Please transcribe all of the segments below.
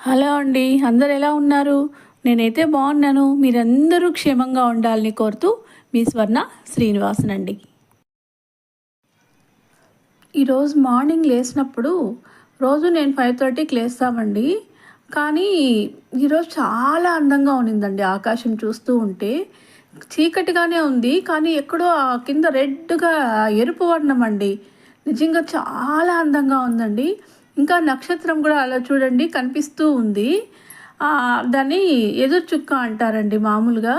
Hello అండి అందరు ఎలా ఉన్నారు? నేనైతే బాగున్నాను. మీరందరూ క్షేమంగా ఉండాలని కోరుతూ మీ స్వర్ణ శ్రీనివాసన్ అండి. ఈరోజు మార్నింగ్ లేచినప్పుడు రోజు నేను ఫైవ్ థర్టీకి లేస్తామండి. కానీ ఈరోజు చాలా అందంగా ఉన్నిందండి ఆకాశం చూస్తూ ఉంటే. చీకటిగానే ఉంది కానీ ఎక్కడో ఆ కింద రెడ్గా ఎరుపు వర్ణం అండి. నిజంగా చాలా అందంగా ఉందండి. ఇంకా నక్షత్రం కూడా అలా చూడండి కనిపిస్తూ ఉంది. దాన్ని ఎదురు చుక్క అంటారండి మామూలుగా.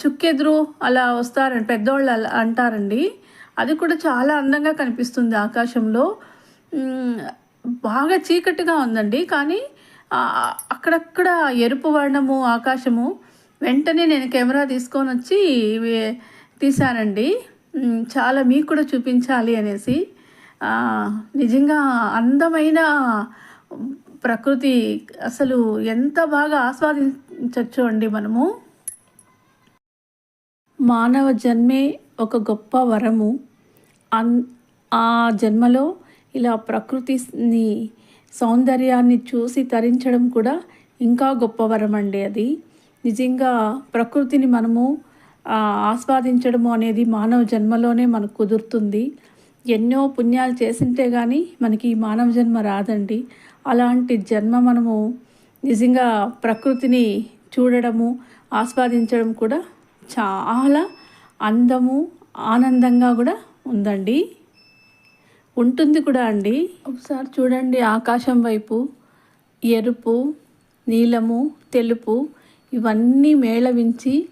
చుక్కెదురు అలా వస్తారండి పెద్దోళ్ళు అలా అంటారండి. అది కూడా చాలా అందంగా కనిపిస్తుంది ఆకాశంలో. బాగా చీకటిగా ఉందండి. కానీ అక్కడక్కడ ఎరుపు వర్ణము ఆకాశము వెంటనే నేను కెమెరా తీసుకొని వచ్చి తీశానండి. చాలా మీకు కూడా చూపించాలి అనేసి. నిజంగా అందమైన ప్రకృతి అసలు ఎంత బాగా ఆస్వాదించవచ్చు అండి మనము. మానవ జన్మే ఒక గొప్ప వరము. అన్ ఆ జన్మలో ఇలా ప్రకృతిని సౌందర్యాన్ని చూసి తరించడం కూడా ఇంకా గొప్ప వరం అండి అది. నిజంగా ప్రకృతిని మనము ఆస్వాదించడము అనేది మానవ జన్మలోనే మనకు కుదురుతుంది. ఎన్నో పుణ్యాలు చేసింటే కానీ మనకి మానవ జన్మ రాదండి. అలాంటి జన్మ మనము నిజంగా ప్రకృతిని చూడడము ఆస్వాదించడం కూడా చాలా అందము ఆనందంగా కూడా ఉందండి. ఉంటుంది కూడా అండి. ఒకసారి చూడండి ఆకాశం వైపు. ఎరుపు నీలము తెలుపు ఇవన్నీ మేళవించి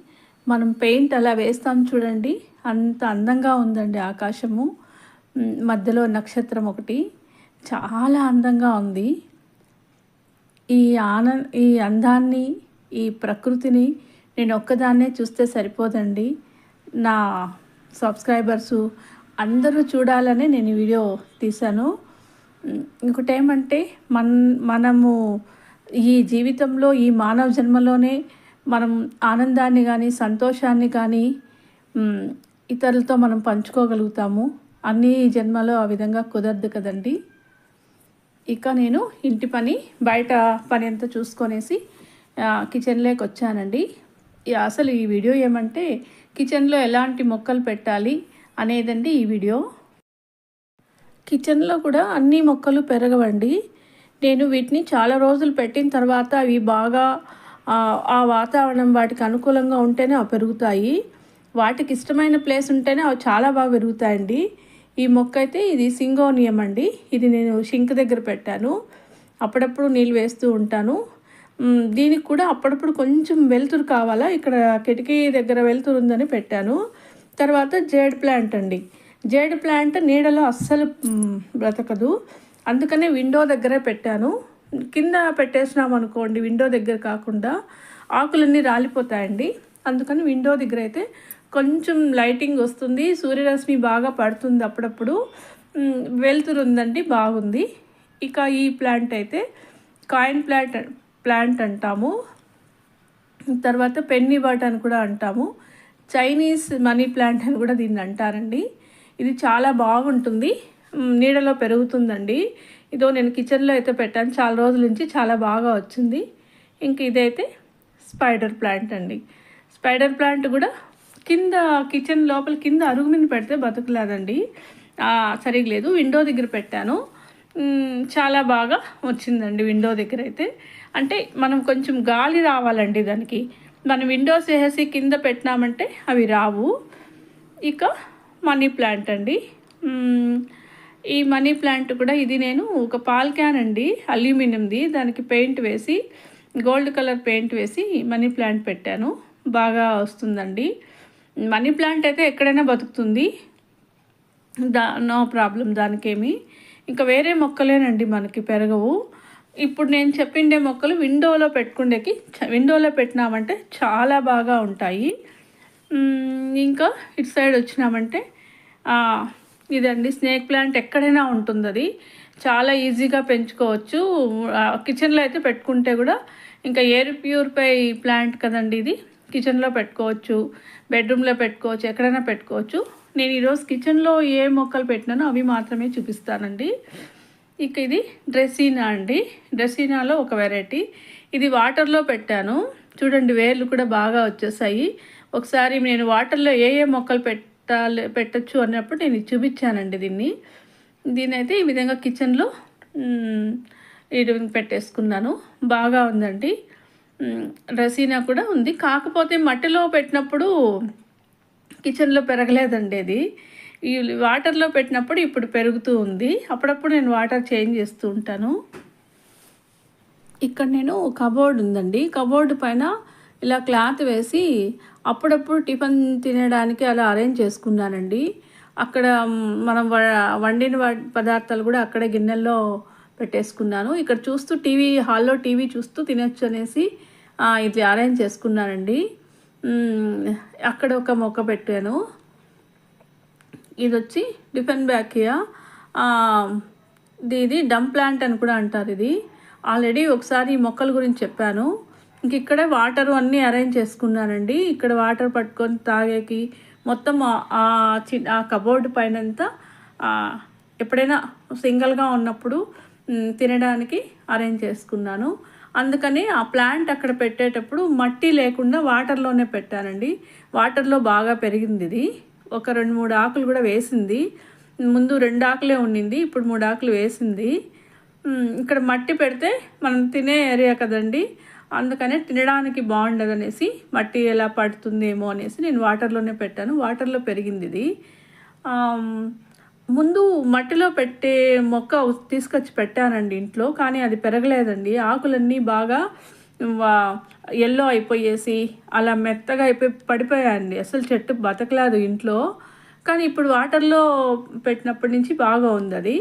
మనం పెయింట్ అలా వేస్తాం చూడండి. అంత అందంగా ఉందండి ఆకాశము. మధ్యలో నక్షత్రం ఒకటి చాలా అందంగా ఉంది. ఈ ఆనంద ఈ అందాన్ని ఈ ప్రకృతిని నేను ఒక్కదాన్నే చూస్తే సరిపోదండి. నా సబ్స్క్రైబర్సు అందరూ చూడాలని నేను వీడియో తీశాను. ఇంకోటేమంటే ఇంకోటి ఏమంటే మన మనము ఈ జీవితంలో ఈ మానవ జన్మలోనే మనం ఆనందాన్ని కానీ సంతోషాన్ని కానీ ఇతరులతో మనం పంచుకోగలుగుతాము. అన్ని జన్మలో ఆ విధంగా కుదరదు కదండి. ఇక నేను ఇంటి పని బయట పని అంతా చూసుకొనేసి కిచెన్లోకి వచ్చానండి. అసలు ఈ వీడియో ఏమంటే కిచెన్లో ఎలాంటి మొక్కలు పెట్టాలి అనేదండి ఈ వీడియో. కిచెన్లో కూడా అన్ని మొక్కలు పెరగవండి. నేను వీటిని చాలా రోజులు పెట్టిన తర్వాత అవి బాగా ఆ వాతావరణం వాటికి అనుకూలంగా ఉంటేనే అవి పెరుగుతాయి. వాటికి ఇష్టమైన ప్లేస్ ఉంటేనే అవి చాలా బాగా పెరుగుతాయండి. ఈ మొక్క అయితే ఇది సింగోనియం అండి. ఇది నేను షింక్ దగ్గర పెట్టాను. అప్పుడప్పుడు నీళ్ళు వేస్తూ ఉంటాను. దీనికి కూడా అప్పుడప్పుడు కొంచెం వెలుతురు కావాలా? ఇక్కడ కిటికీ దగ్గర వెలుతురు ఉందని పెట్టాను. తర్వాత జేడ్ ప్లాంట్ అండి. జేడ్ ప్లాంట్ నీడలో అస్సలు బ్రతకదు. అందుకనే విండో దగ్గరే పెట్టాను. కింద పెట్టేసినాం అనుకోండి విండో దగ్గర కాకుండా ఆకులన్నీ రాలిపోతాయండి. అందుకని విండో దగ్గర అయితే కొంచెం లైటింగ్ వస్తుంది. సూర్యరశ్మి బాగా పడుతుంది అప్పుడప్పుడు. మ్, వెలుతురు ఉందండి బాగుంది. ఇక ఈ ప్లాంట్ అయితే కాయిన్ ప్లాంట్ ప్లాంట్ అంటాము. తర్వాత పెన్నీ బట్ అని కూడా అంటాము. చైనీస్ మనీ ప్లాంట్ అని కూడా దీన్ని అంటారండి. ఇది చాలా బాగుంటుంది. నీడలో పెరుగుతుందండి. ఇదో నేను కిచెన్లో అయితే పెట్టాను. చాలా రోజుల నుంచి చాలా బాగా వచ్చింది. ఇంక ఇదైతే స్పైడర్ ప్లాంట్ అండి. స్పైడర్ ప్లాంట్ కూడా కింద కిచెన్ లోపల కింద అరుగు మీద పెడితే బతుకులేదండి. సరిగ్లేదు లేదు. విండో దగ్గర పెట్టాను. చాలా బాగా వచ్చిందండి విండో దగ్గర అయితే. అంటే మనం కొంచెం గాలి రావాలండి దానికి. మనం విండోస్ వేసేసి కింద పెట్టినామంటే అవి రావు. ఇక మనీ ప్లాంట్ అండి. ఈ మనీ ప్లాంట్ కూడా ఇది నేను ఒక పాల్ క్యాన్ అండి అల్యూమినియంది. దానికి పెయింట్ వేసి గోల్డ్ కలర్ పెయింట్ వేసి మనీ ప్లాంట్ పెట్టాను. బాగా వస్తుందండి. మనీ ప్లాంట్ అయితే ఎక్కడైనా బతుకుతుంది. దా నో ప్రాబ్లం దానికేమి. ఇంకా వేరే మొక్కలేనండి మనకి పెరగవు. ఇప్పుడు నేను చెప్పిండే మొక్కలు విండోలో పెట్టుకుండేకి చ- విండోలో పెట్టినామంటే చాలా బాగా ఉంటాయి. ఇంకా ఇటు సైడ్ వచ్చినామంటే ఇదండి స్నేక్ ప్లాంట్ ఎక్కడైనా ఉంటుంది అది చాలా ఈజీగా పెంచుకోవచ్చు. కిచెన్లో అయితే పెట్టుకుంటే కూడా ఇంకా ఎయిర్ ప్యూరిఫై ప్లాంట్ కదండి ఇది. కిచెన్లో పెట్టుకోవచ్చు బెడ్రూమ్లో పెట్టుకోవచ్చు ఎక్కడైనా పెట్టుకోవచ్చు. నేను ఈరోజు కిచెన్లో ఏ మొక్కలు పెట్టినానో అవి మాత్రమే చూపిస్తానండి. ఇక ఇది డ్రెస్సీనా అండి? డ్రెస్సీనాలో ఒక వెరైటీ ఇది వాటర్లో పెట్టాను. చూడండి వేర్లు కూడా బాగా వచ్చేసాయి. ఒకసారి నేను వాటర్లో ఏ ఏ మొక్కలు పెట్టాలి పెట్టచ్చు అన్నప్పుడు నేను చూపించానండి దీన్ని. దీని అయితే ఈ విధంగా కిచెన్లో ఇది పెట్టేసుకున్నాను. బాగా ఉందండి. Hmm. రసీనా కూడా ఉంది. కాకపోతే మట్టిలో పెట్టినప్పుడు కిచెన్లో పెరగలేదండి అది ఈ వాటర్లో పెట్టినప్పుడు ఇప్పుడు పెరుగుతూ ఉంది. అప్పుడప్పుడు నేను వాటర్ చేంజ్ చేస్తూ ఉంటాను. ఇక్కడ నేను కబోర్డ్ ఉందండి. కబోర్డ్ పైన ఇలా క్లాత్ వేసి అప్పుడప్పుడు టిఫిన్ తినడానికి అలా అరేంజ్ చేసుకున్నానండి. అక్కడ మనం వ- వండిన పదార్థాలు కూడా అక్కడే గిన్నెల్లో పెట్టేసుకున్నాను. ఇక్కడ చూస్తూ టీవీ హాల్లో టీవీ చూస్తూ తినొచ్చు అనేసి ఇది అరేంజ్ చేసుకున్నానండి. అక్కడ ఒక మొక్క పెట్టాను. ఇది వచ్చి డిఫెన్ బ్యాకియా ఇది ఇది డమ్ ప్లాంట్ అని కూడా అంటారు ఇది. ఆల్రెడీ ఒకసారి ఈ మొక్కల గురించి చెప్పాను. ఇంక ఇక్కడే వాటర్ అన్నీ అరేంజ్ చేసుకున్నానండి. ఇక్కడ వాటర్ పట్టుకొని తాగేకి మొత్తం ఆ- చి ఆ కబోర్డ్ పైనంతా ఎప్పుడైనా సింగిల్గా ఉన్నప్పుడు తినడానికి అరేంజ్ చేసుకున్నాను. అందుకని ఆ ప్లాంట్ అక్కడ పెట్టేటప్పుడు మట్టి లేకుండా వాటర్లోనే పెట్టానండి వాటర్లో బాగా పెరిగింది ఇది. ఒక రెండు మూడు ఆకులు కూడా వేసింది. ముందు రెండు ఆకులే ఉండింది ఇప్పుడు మూడు ఆకులు వేసింది. ఇక్కడ మట్టి పెడితే మనం తినే ఏరియా కదండి. అందుకనే తినడానికి బాగుండదు అనేసి మట్టి ఎలా పడుతుందేమో అనేసి నేను వాటర్లోనే పెట్టాను. వాటర్లో పెరిగింది ఇది. ముందు మట్టిలో పెట్టే మొక్క తీసుకొచ్చి పెట్టానండి ఇంట్లో కానీ అది పెరగలేదండి. ఆకులన్నీ బాగా ఎల్లో అయిపోయేసి అలా మెత్తగా అయిపోయి పడిపోయాయండి. అసలు చెట్టు బతకలేదు ఇంట్లో. కానీ ఇప్పుడు వాటర్లో పెట్టినప్పటి నుంచి బాగా ఉంది అది.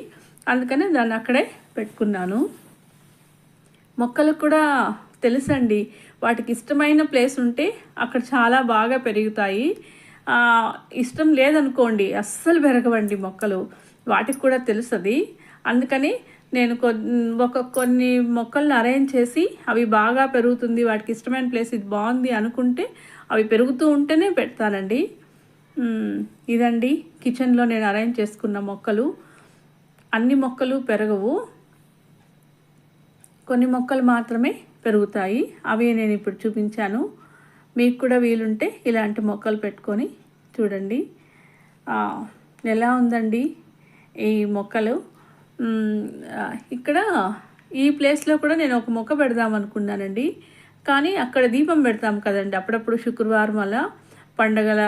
అందుకనే దాన్ని అక్కడే పెట్టుకున్నాను. మొక్కలకు కూడా తెలుసండి వాటికి ఇష్టమైన ప్లేస్ ఉంటే అక్కడ చాలా బాగా పెరుగుతాయి. ఇష్టం లేదనుకోండి అస్సలు పెరగవండి మొక్కలు. వాటికి కూడా తెలుస్తుంది అందుకని నేను ఒక కొన్ని మొక్కల్ని అరేంజ్ చేసి అవి బాగా పెరుగుతుంది వాటికి ఇష్టమైన ప్లేస్ ఇది బాగుంది అనుకుంటే అవి పెరుగుతూ ఉంటేనే పెడతానండి. ఇదండి. కిచెన్లో నేను అరేంజ్ చేసుకున్న మొక్కలు. అన్ని మొక్కలు పెరగవు. కొన్ని మొక్కలు మాత్రమే పెరుగుతాయి. అవి నేను ఇప్పుడు చూపించాను. మీకు కూడా వీలుంటే ఇలాంటి మొక్కలు పెట్టుకొని చూడండి. ఎలా ఉందండి ఈ మొక్కలు? ఇక్కడ ఈ ప్లేస్లో కూడా నేను ఒక మొక్క పెడదాం అనుకున్నానండి. కానీ అక్కడ దీపం పెడతాం కదండి. అప్పుడప్పుడు శుక్రవారం అలా పండగల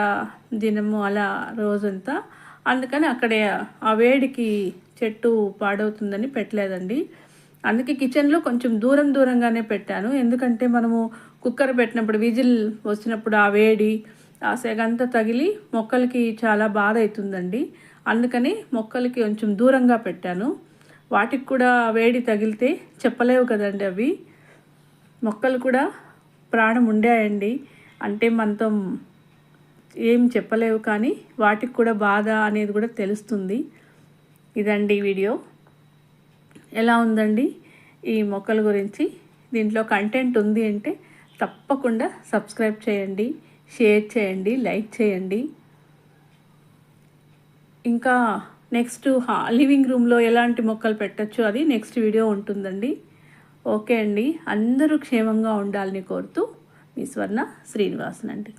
దినము అలా రోజంతా. అందుకని అక్కడే ఆ వేడికి చెట్టు పాడవుతుందని పెట్టలేదండి. అందుకే కిచెన్లో కొంచెం దూరం దూరంగానే పెట్టాను. ఎందుకంటే మనము కుక్కర్ పెట్టినప్పుడు విజిల్ వచ్చినప్పుడు ఆ వేడి ఆ సెగంతా తగిలి మొక్కలకి చాలా బాధ అవుతుందండి అందుకని మొక్కలకి కొంచెం దూరంగా పెట్టాను. వాటికి కూడా వేడి తగిలితే చెప్పలేవు కదండి అవి. మొక్కలు కూడా ప్రాణం ఉండాయండి. అంటే మనతో ఏం చెప్పలేవు కానీ వాటికి కూడా బాధ అనేది కూడా తెలుస్తుంది. ఇదండి వీడియో. ఎలా ఉందండి ఈ మొక్కల గురించి? దీంట్లో కంటెంట్ ఉంది అంటే తప్పకుండా సబ్స్క్రైబ్ చేయండి షేర్ చేయండి లైక్ చేయండి. ఇంకా నెక్స్ట్ లివింగ్ రూమ్లో ఎలాంటి మొక్కలు పెట్టచ్చు అది నెక్స్ట్ వీడియో ఉంటుందండి. ఓకే అండి. అందరూ క్షేమంగా ఉండాలని కోరుతూ మీ స్వర్ణ శ్రీనివాసన్ అండి